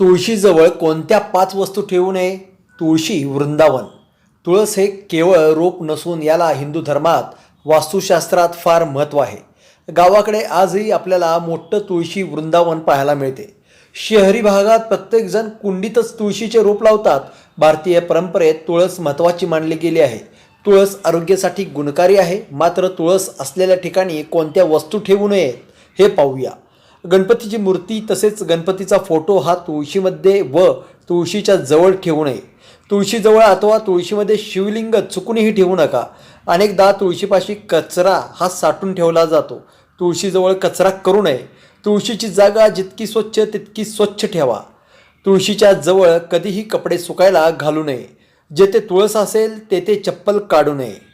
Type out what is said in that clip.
तुळशीजवळ कोणत्या पाच वस्तू ठेवू नये? तुळशी वृंदावन. तुळस हे केवळ रोप नसून याला हिंदू धर्मात वास्तुशास्त्रात फार महत्त्व आहे. गावाकडे आजही आपल्याला मोठं तुळशी वृंदावन पाहायला मिळते. शहरी भागात प्रत्येकजण कुंडीतच तुळशीचे रोप लावतात. भारतीय परंपरेत तुळस महत्त्वाची मानली गेली आहे. तुळस आरोग्यासाठी गुणकारी आहे. मात्र तुळस असलेल्या ठिकाणी कोणत्या वस्तू ठेवू नयेत हे पाहूया. गणपतीची मूर्ती तसेच गणपतीचा फोटो हा तुळशीमध्ये व तुळशीच्या जवळ ठेवू नये. तुळशीजवळ अथवा तुळशीमध्ये शिवलिंग चुकूनही ठेवू नका. अनेकदा तुळशीपाशी कचरा हा साठून ठेवला जातो. तुळशीजवळ कचरा करू नये. तुळशीची जागा जितकी स्वच्छ तितकी स्वच्छ ठेवा. तुळशीच्या जवळ कधीही कपडे सुकायला घालू नये. जेथे तुळस असेल तेथे चप्पल काढू नये.